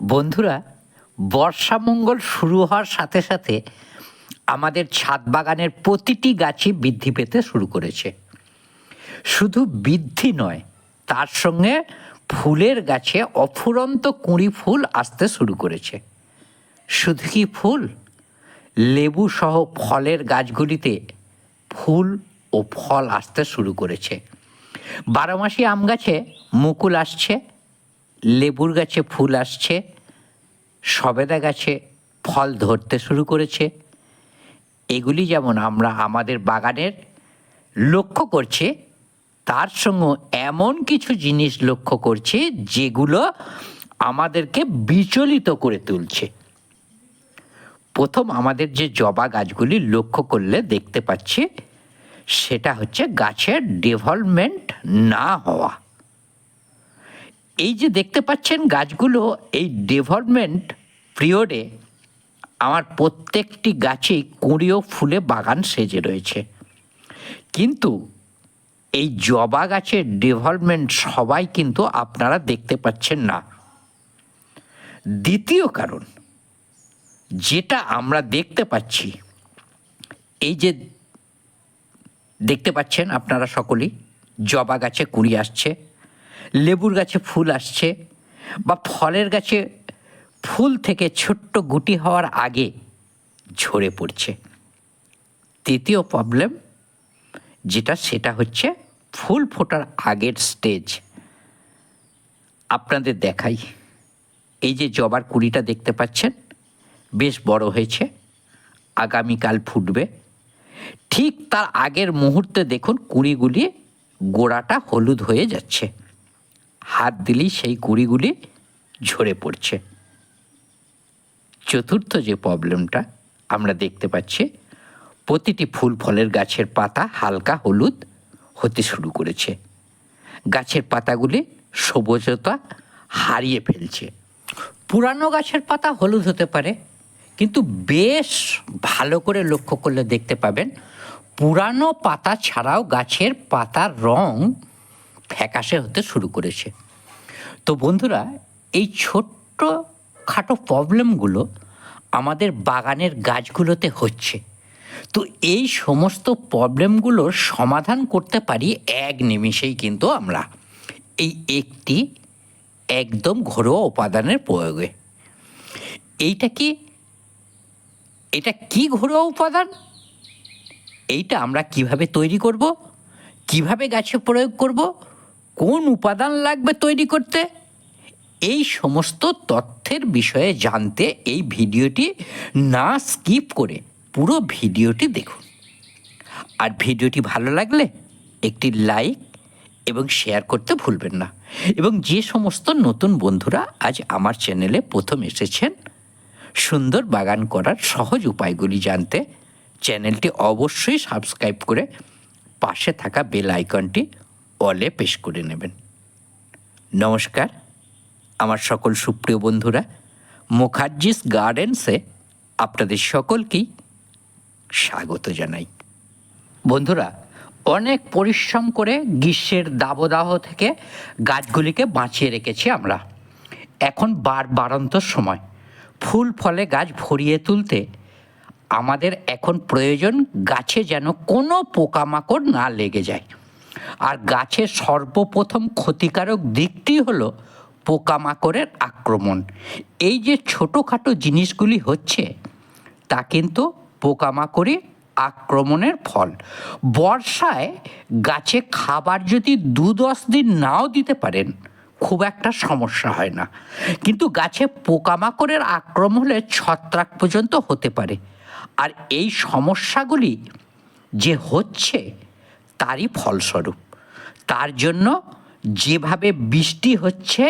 বন্ধুরা বর্ষামঙ্গল শুরু হওয়ার সাথে সাথে আমাদের ছাদ বাগানের প্রতিটি গাছই বৃদ্ধি পেতে শুরু করেছে। শুধু বৃদ্ধি নয়, তার সঙ্গে ফুলের গাছে অফুরন্ত কুঁড়ি ফুল আসতে শুরু করেছে। শুধু কি ফুল? লেবু সহ ফলের গাছগুলিতে ফুল ও ফল আসতে শুরু করেছে। বারোমাসি আম গাছে মুকুল আসছে। লেবুর গাছে ফুল আসছে, সবেদা গাছে ফল ধরতে শুরু করেছে। এগুলি যেমন আমরা আমাদের বাগানের লক্ষ্য করছি, তার সঙ্গে এমন কিছু জিনিস লক্ষ্য করছি, যেগুলো আমাদেরকে বিচলিত করে তুলছে। প্রথম আমাদের যে জবা গাছগুলি লক্ষ্য করলে দেখতে পাচ্ছি, সেটা হচ্ছে গাছের ডেভেলপমেন্ট না হওয়া। এই যে দেখতে পাচ্ছেন গাছগুলো, এই ডেভেলপমেন্ট পিরিয়ডে আমার প্রত্যেকটি গাছেই কুঁড়ি ও ফুলে বাগান সেজে রয়েছে। কিন্তু এই জবা গাছের ডেভেলপমেন্ট সবাই কিন্তু আপনারা দেখতে পাচ্ছেন না। দ্বিতীয় কারণ, যেটা আমরা দেখতে পাচ্ছি, এই যে দেখতে পাচ্ছেন আপনারা সকলেই, জবা গাছে কুড়ি আসছে। লেবুর গাছে ফুল আসছে বা ফলের গাছে ফুল থেকে ছোট্ট গুটি হওয়ার আগে ঝরে পড়ছে। তৃতীয় প্রবলেম যেটা সেটা হচ্ছে ফুল ফোটার আগের স্টেজ আপনাদের দেখাই। এই যে জবার কুড়িটা দেখতে পাচ্ছেন, বেশ বড় হয়েছে, আগামীকাল ফুটবে। ঠিক তার আগের মুহূর্তে দেখুন কুড়িগুলি গোড়াটা হলুদ হয়ে যাচ্ছে। হাত দিলেই সেই কুড়িগুলি ঝরে পড়ছে। চতুর্থ যে প্রবলেমটা আমরা দেখতে পাচ্ছি, প্রতিটি ফুল ফলের গাছের পাতা হালকা হলুদ হতে শুরু করেছে। গাছের পাতাগুলি সবুজতা হারিয়ে ফেলছে। পুরানো গাছের পাতা হলুদ হতে পারে, কিন্তু বেশ ভালো করে লক্ষ্য করলে দেখতে পাবেন, পুরানো পাতা ছাড়াও গাছের পাতার রং ফ্যাকাশে হতে শুরু করেছে। তো বন্ধুরা, এই ছোট্ট খাটো প্রবলেমগুলো আমাদের বাগানের গাছগুলোতে হচ্ছে। তো এই সমস্ত প্রবলেমগুলোর সমাধান করতে পারি এক নিমিষেই কিন্তু আমরা। এই একটি একদম ঘরোয়া উপাদানের প্রয়োগে। এইটা কি? এটা কি ঘরোয়া উপাদান? এইটা আমরা কীভাবে তৈরি করব? কীভাবে গাছে প্রয়োগ করব? কোন উপাদান লাগবে তৈরি করতে? এই সমস্ত তথ্যের বিষয়ে জানতে এই ভিডিওটি না স্কিপ করে পুরো ভিডিওটি দেখুন। আর ভিডিওটি ভালো লাগলে একটি লাইক এবং শেয়ার করতে ভুলবেন না। এবং যে সমস্ত নতুন বন্ধুরা আজ আমার চ্যানেলে প্রথম এসেছেন, সুন্দর বাগান করার সহজ উপায়গুলি জানতে চ্যানেলটি অবশ্যই সাবস্ক্রাইব করে পাশে থাকা বেল আইকনটি অলে পেশ করে নেবেন। নমস্কার, আমার সকল সুপ্রিয় বন্ধুরা, মুখার্জিস গার্ডেন্সে আপনাদের সকলকেই স্বাগত জানাই। বন্ধুরা, অনেক পরিশ্রম করে গ্রীষ্মের দাবদাহ থেকে গাছগুলিকে বাঁচিয়ে রেখেছি আমরা। এখন বার বাড়ন্তর সময়। ফুল ফলে গাছ ভরিয়ে তুলতে আমাদের এখন প্রয়োজন গাছে যেন কোনো পোকামাকড় না লেগে যায়। আর গাছের সর্বপ্রথম ক্ষতিকারক দিকটি হলো পোকামাকড়ের আক্রমণ। এই যে ছোটোখাটো জিনিসগুলি হচ্ছে, তা কিন্তু পোকামাকড়ই আক্রমণের ফল। বর্ষায় গাছে খাবার যদি দু দশ দিন নাও দিতে পারেন, খুব একটা সমস্যা হয় না। কিন্তু গাছে পোকামাকড়ের আক্রমণ হলে ছত্রাক পর্যন্ত হতে পারে। আর এই সমস্যাগুলি যে হচ্ছে, তারই ফলস্বরূপ। তার জন্য যেভাবে বৃষ্টি হচ্ছে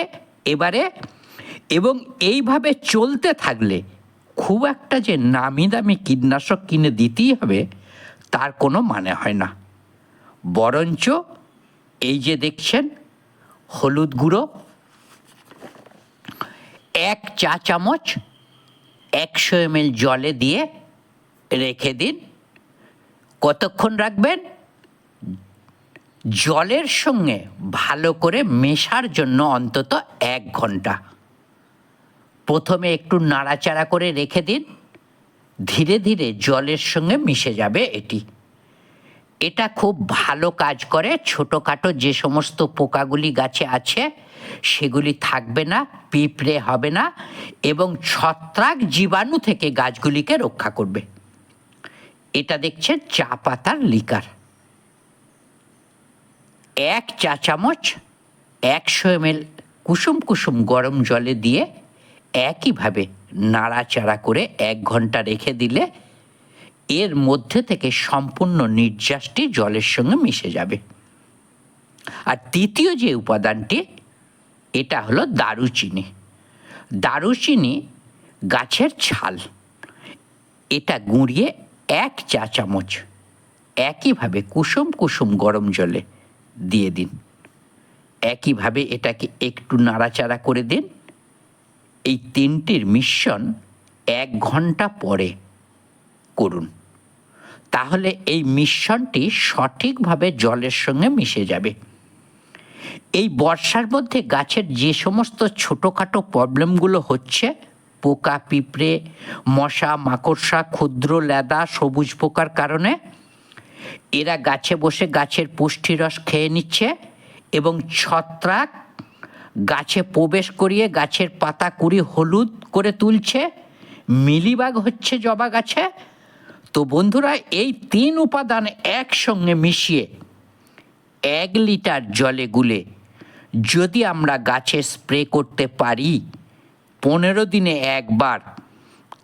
এবারে এবং এইভাবে চলতে থাকলে খুব একটা যে নামি দামি কীটনাশক কিনে দিতেই হবে, তার কোনো মানে হয় না। বরঞ্চ এই যে দেখছেন, হলুদ গুঁড়ো, এক চা চামচ একশো এমএল জলে দিয়ে রেখে দিন। কতক্ষণ রাখবেন? জলের সঙ্গে ভালো করে মেশার জন্য অন্তত এক ঘণ্টা। প্রথমে একটু নাড়াচাড়া করে রেখে দিন। ধীরে ধীরে জলের সঙ্গে মিশে যাবে এটি। এটা খুব ভালো কাজ করে। ছোটোখাটো যে সমস্ত পোকাগুলি গাছে আছে, সেগুলি থাকবে না, পিঁপড়ে হবে না এবং ছত্রাক জীবাণু থেকে গাছগুলিকে রক্ষা করবে। এটা দেখছে চা পাতার লিকার। এক চা চামচ একশো এমএল কুসুম কুসুম গরম জলে দিয়ে একইভাবে নাড়াচাড়া করে এক ঘণ্টা রেখে দিলে এর মধ্যে থেকে সম্পূর্ণ নির্যাসটি জলের সঙ্গে মিশে যাবে। আর তৃতীয় যে উপাদানটি, এটা হলো দারুচিনি। দারুচিনি গাছের ছাল। এটা গুঁড়িয়ে এক চা চামচ, একইভাবে কুসুম কুসুম গরম জলে দিয়ে দিন। একইভাবে এটাকে একটু নাড়াচাড়া করে দিন। এই তিনটির মিশ্রণ এক ঘণ্টা পরে করুন। তাহলে এই মিশ্রণটি সঠিকভাবে জলের সঙ্গে মিশে যাবে। এই বর্ষার মধ্যে গাছের যে সমস্ত ছোটোখাটো প্রবলেমগুলো হচ্ছে, পোকা, পিঁপড়ে, মশা, মাকড়সা, ক্ষুদ্র লেদা, সবুজ পোকার কারণে এরা গাছে বসে গাছের পুষ্টিরস খেয়ে নিচ্ছে এবং ছত্রাক গাছে প্রবেশ করিয়ে গাছের পাতা কুড়ি হলুদ করে তুলছে। মিলিবাগ হচ্ছে জবা গাছে। তো বন্ধুরা, এই তিন উপাদান একসঙ্গে মিশিয়ে এক লিটার জলে গুলে যদি আমরা গাছে স্প্রে করতে পারি পনেরো দিনে একবার,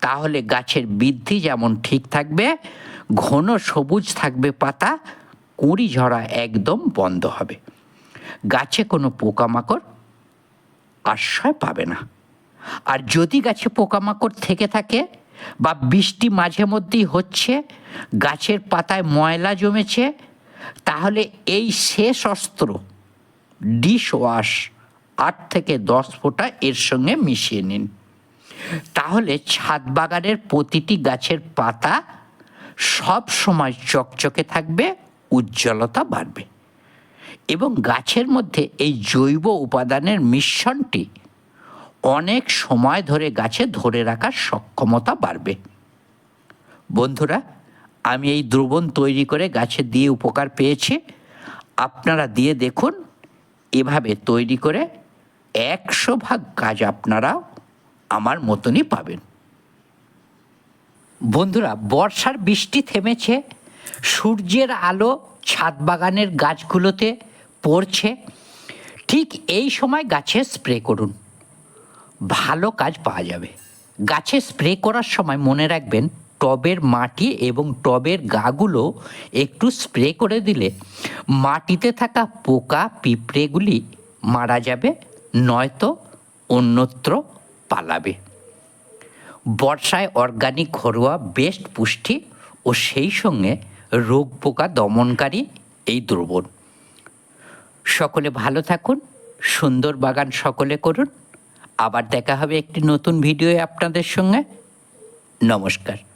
তাহলে গাছের বৃদ্ধি যেমন ঠিক থাকবে ঘন সবুজ থাকবে পাতা, কুঁড়ি ঝরা একদম বন্ধ হবে। গাছে কোনো পোকামাকড় আশ্রয় পাবে না। আর যদি গাছে পোকামাকড় থেকে থাকে বা বৃষ্টি মাঝে মধ্যেই হচ্ছে, গাছের পাতায় ময়লা জমেছে, তাহলে এই শেষ অস্ত্র, ডিশ ওয়াশ আট থেকে দশ ফোঁটা এর সঙ্গে মিশিয়ে নিন। তাহলে ছাদ বাগানের প্রতিটি গাছের পাতা সব সময় চকচকে থাকবে, উজ্জ্বলতা বাড়বে। এবং গাছের মধ্যে এই জৈব উপাদানের মিশ্রণটি অনেক সময় ধরে গাছে ধরে রাখার সক্ষমতা বাড়বে। বন্ধুরা, আমি এই দ্রবণ তৈরি করে গাছে দিয়ে উপকার পেয়েছি। আপনারা দিয়ে দেখুন, এভাবে তৈরি করে একশো ভাগ গাছ আপনারাও আমার মতনই পাবেন। বন্ধুরা, বর্ষার বৃষ্টি থেমেছে, সূর্যের আলো ছাদ বাগানের গাছগুলোতে পড়ছে। ঠিক এই সময় গাছে স্প্রে করুন। ভালো কাজ পাওয়া যাবে। গাছে স্প্রে করার সময় মনে রাখবেন, টবের মাটি এবং টবের গাগুলো একটু স্প্রে করে দিলে মাটিতে থাকা পোকা পিঁপড়েগুলি মারা যাবে, নয়তো অন্যত্র পালাবে। বর্ষায় অর্গানিক ঘরোয়া বেস্ট পুষ্টি ও সেই সঙ্গে রোগ পোকা দমনকারী এই দ্রবণ। সকলে ভালো থাকুন, সুন্দর বাগান সকলে করুন। আবার দেখা হবে একটি নতুন ভিডিও আপনাদের সঙ্গে। নমস্কার।